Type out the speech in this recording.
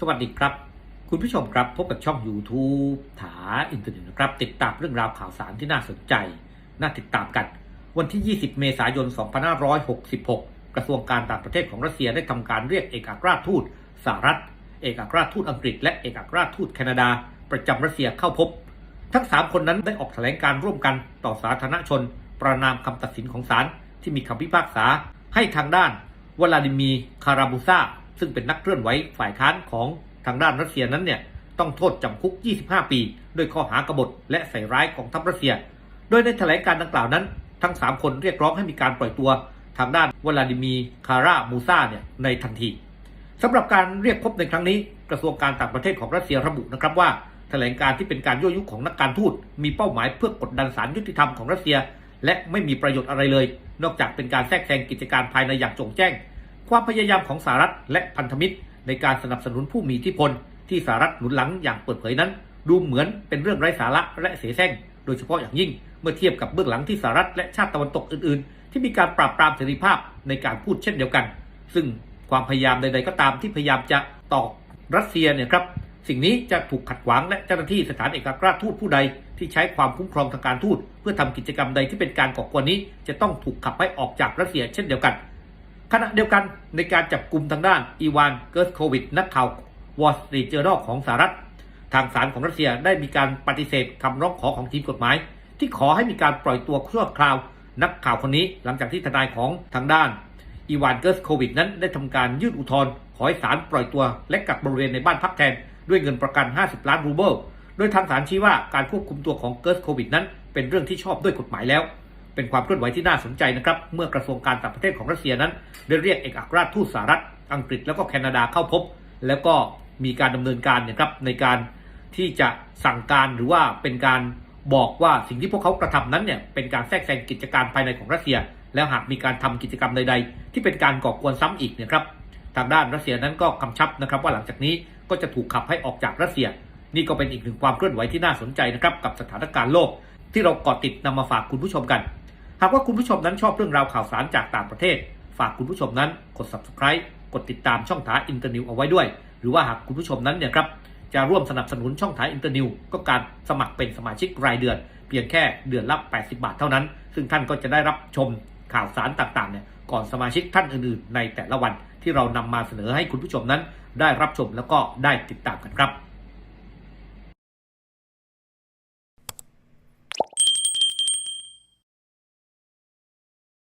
สวัสดีครับ คุณผู้ชมครับพบกับช่อง YouTube ถาอินเทอร์เน็ตนะครับ ติดตามเรื่องราวข่าวสารที่น่าสนใจ น่าติดตามกัน วันที่ 20 เมษายน 2566 กระทรวงการต่างประเทศของรัสเซียได้ทำการเรียกเอกอัครราชทูตสหรัฐ เอกอัครราชทูตอังกฤษ และเอกอัครราชทูตแคนาดา ประจำรัสเซียเข้าพบ ทั้ง 3 คนนั้นได้ออกแถลงการร่วมกันต่อสาธารณชน ประนามคำตัดสินของศาลที่มีคำพิพากษาให้ทางด้านวลาดิมีคาราบูซา ซึ่งเป็นนักเคลื่อนไหวฝ่ายค้านของทางด้านรัสเซียนั้นเนี่ยต้องโทษจำคุก 25 ปีด้วยข้อหากบฏและใส่ร้ายของทัพรัสเซีย โดยในแถลงการดังกล่าวนั้น ทั้ง 3 คนเรียกร้องให้มีการปล่อยตัวทางด้านวลาดิมีคารามูซาเนี่ยในทันทีสำหรับการเรียกพบในครั้งนี้ กระทรวงการต่างประเทศของรัสเซียระบุนะครับว่าแถลงการที่เป็นการยั่วยุของนักการทูตมีเป้าหมายเพื่อกดดันศาลยุติธรรมของรัสเซีย และไม่มีประโยชน์อะไรเลย นอกจากเป็นการแทรกแซงกิจการภายในอย่างจงแจ้ง ความพยายามของสหรัฐและพันธมิตร ในการสนับสนุนผู้มีอิทธิพล ที่สหรัฐหนุนหลังอย่างเปิดเผยนั้น ดูเหมือนเป็นเรื่องไร้สาระและเสแสร้ง โดยเฉพาะอย่างยิ่งเมื่อเทียบกับเบื้องหลังที่สหรัฐและชาติตะวันตกอื่น ๆ ที่มีการปราบปรามเสรีภาพในการพูดเช่นเดียวกัน ซึ่งความพยายามใด ๆ ก็ตามที่พยายามจะต่อรัสเซียเนี่ยครับสิ่งนี้จะถูกขัดขวางและเจ้าหน้าที่สถานเอกอัครราชทูตผู้ใด ที่ใช้ความคุ้มครองทางการทูต เพื่อทำกิจกรรมใดที่เป็นการก่อกวนนี้ จะต้องถูกขับให้ออกจากรัสเซียเช่นเดียวกัน ขณะเดียวกันในการจับกลุ่มทางด้านอีวานเกิร์สโควิด นักข่าววอลสตรีทเจอร์นของสหรัฐ ทางศาลของรัสเซียได้มีการปฏิเสธคำร้องขอของทีมกฎหมาย ที่ขอให้มีการปล่อยตัวชั่วคราว นักข่าวคนนี้หลังจากที่ทนายของทางด้านอีวานเกิร์สโควิดนั้นได้ทำการยื่นอุทธรณ์ขอให้ศาลปล่อยตัว และกักบริเวณในบ้านพักแทน ด้วยเงินประกัน 50 ล้านรูเบิลโดยทางศาลชี้ว่าการควบคุมตัวของเกิร์สโควิดนั้นเป็นเรื่องที่ชอบด้วยกฎหมายแล้ว เป็นความเคลื่อนไหวที่น่าสนใจนะครับ เมื่อกระทรวงการต่างประเทศของรัสเซียนั้น ได้เรียกเอกอัครราชทูตสหรัฐ อังกฤษแล้วก็แคนาดาเข้าพบ แล้วก็มีการดำเนินการเนี่ยครับในการที่จะสั่งการหรือว่าเป็นการบอกว่าสิ่งที่พวกเขากระทำนั้นเนี่ยเป็นการแทรกแซงกิจการภายในของรัสเซีย แล้วหากมีการทำกิจกรรมใด ๆ ที่เป็นการก่อกวนซ้ำอีกเนี่ยครับทางด้านรัสเซียนั้นก็กำชับนะครับว่าหลังจากนี้ก็จะถูกขับให้ออกจากรัสเซีย นี่ก็เป็นอีกหนึ่งความเคลื่อนไหวที่น่าสนใจนะครับกับสถานการณ์โลก ที่เราเกาะติดนำมาฝากคุณผู้ชมกัน หากว่าคุณผู้ชมนั้นชอบเรื่องราวข่าวสารจากต่างประเทศ ฝากคุณผู้ชมนั้นกด subscribe กดติดตามช่องถาอินเตอร์นิวเอาไว้ด้วย หรือว่าหากคุณผู้ชมนั้นเนี่ยครับจะร่วมสนับสนุนช่องถาอินเตอร์นิวก็การสมัครเป็นสมาชิกรายเดือน เพียงแค่เดือนละ 80 บาทเท่านั้น ซึ่งท่านก็จะได้รับชมข่าวสารต่างๆเนี่ยก่อนสมาชิกท่านอื่นๆในแต่ละวันที่เรานำมาเสนอให้คุณผู้ชมนั้นได้รับชมแล้วก็ได้ติดตามกันครับ